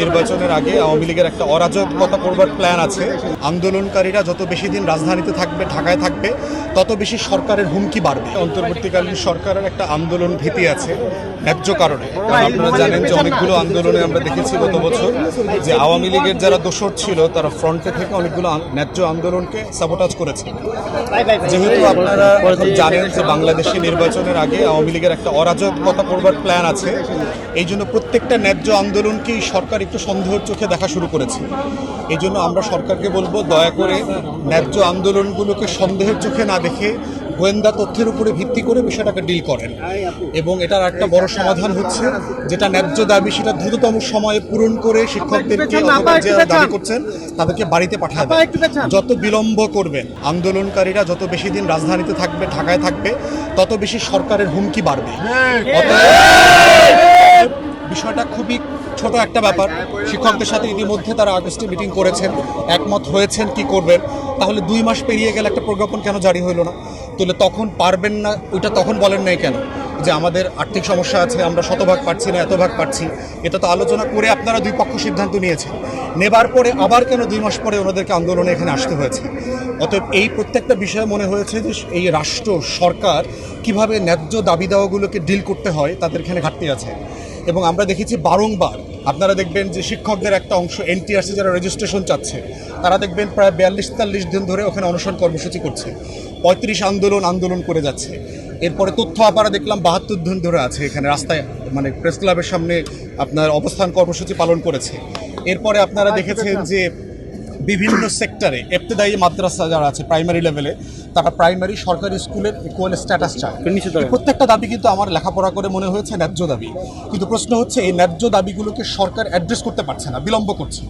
নির্বাচনের আগে আওয়ামী লীগের একটা অরাজকতা করবার প্ল্যান আছে। আন্দোলনকারীরা যত বেশি দিন রাজধানীতে থাকবে, ঢাকায় থাকবে, তত বেশি সরকারের হুমকি বাড়বে। অন্তর্বর্তীকালীন সরকারের একটা আন্দোলন ভীতি আছে, ন্যায্য কারণে। কারণ আপনারা জানেন যে অনেকগুলো আন্দোলনে আমরা দেখেছি গত বছর যে আওয়ামী লীগের যারা দোষর ছিল, তারা ফ্রন্টে থেকে অনেকগুলো ন্যায্য আন্দোলনকে সাবোটাজ করেছে। যেহেতু আপনারা জানেন যে বাংলাদেশে নির্বাচনের আগে আওয়ামী লীগের একটা অরাজকতা করবার প্ল্যান আছে, এই জন্য প্রত্যেকটা ন্যায্য আন্দোলনকেই সরকার একটু সন্দেহের চোখে দেখা শুরু করেছে। এই জন্য আমরা সরকারকে বলব দয়া করে ন্যায্য আন্দোলনগুলোকে সন্দেহের চোখে না দেখে গোয়েন্দা তথ্যের উপরে ভিত্তি করে বিষয়টাকে ডিল করেন। এবং এটার একটা বড় সমাধান হচ্ছে যেটা ন্যায্য দাবি সেটা দ্রুততম সময়ে পূরণ করে শিক্ষকদেরকে দাবি করছেন তাদেরকে বাড়িতে পাঠায় যত বিলম্ব করবেন আন্দোলনকারীরা যত বেশি দিন রাজধানীতে থাকবে ঢাকায় থাকবে তত বেশি সরকারের হুমকি বাড়বে। অতএব বিষয়টা খুবই ছোট একটা ব্যাপার। শিক্ষকদের সাথে ইতিমধ্যে তারা আগস্টে মিটিং করেছেন, একমত হয়েছেন কি করবেন। তাহলে দুই মাস পেরিয়ে গেলে একটা প্রজ্ঞাপন কেন জারি হলো না? তাহলে তখন পারবেন না, ওইটা তখন বলেন নাই কেন? যে আমাদের আর্থিক সমস্যা আছে, আমরা শতভাগ পাচ্ছি না এত ভাগ পাচ্ছি এটা তো আলোচনা করে আপনারা দুই পক্ষ সিদ্ধান্ত নিয়েছেন। নেবার পরে আবার কেন দুই মাস পরে ওনাদেরকে আন্দোলনে এখানে আসতে হয়েছে? অতএব এই প্রত্যেকটা বিষয়ে মনে হয়েছে যে এই রাষ্ট্র, সরকার কীভাবে ন্যায্য দাবি দাওয়াগুলোকে ডিল করতে হয়, তাদের এখানে ঘাটতি আছে। এবং আমরা দেখেছি বারংবার আপনারা দেখবেন যে শিক্ষকদের একটা অংশ এনটিআরসি যারা রেজিস্ট্রেশন চাচ্ছে তারা দেখবেন প্রায় বিয়াল্লিশ তেতাল্লিশ দিন ধরে ওখানে অনশন কর্মসূচি করছে। পঁয়ত্রিশ আন্দোলন আন্দোলন করে যাচ্ছে। এরপরে তথ্য আপারা দেখলাম বাহাত্তর দিন ধরে আছে এখানে রাস্তায় মানে প্রেস ক্লাবের সামনে আপনার অবস্থান কর্মসূচি পালন করেছে। এরপরে আপনারা দেখেছেন যে বিভিন্ন সেক্টরে এফতেদায়ী মাদ্রাসা যারা আছে প্রাইমারি লেভেলে তারা প্রাইমারি সরকারি স্কুলের ইকুয়াল স্ট্যাটাস চায়। প্রত্যেকটা দাবি কিন্তু আমার লেখাপড়া করে মনে হয়েছে ন্যায্য দাবি। কিন্তু প্রশ্ন হচ্ছে এই ন্যায্য দাবিগুলোকে সরকার অ্যাড্রেস করতে পারছে না বিলম্ব করছে।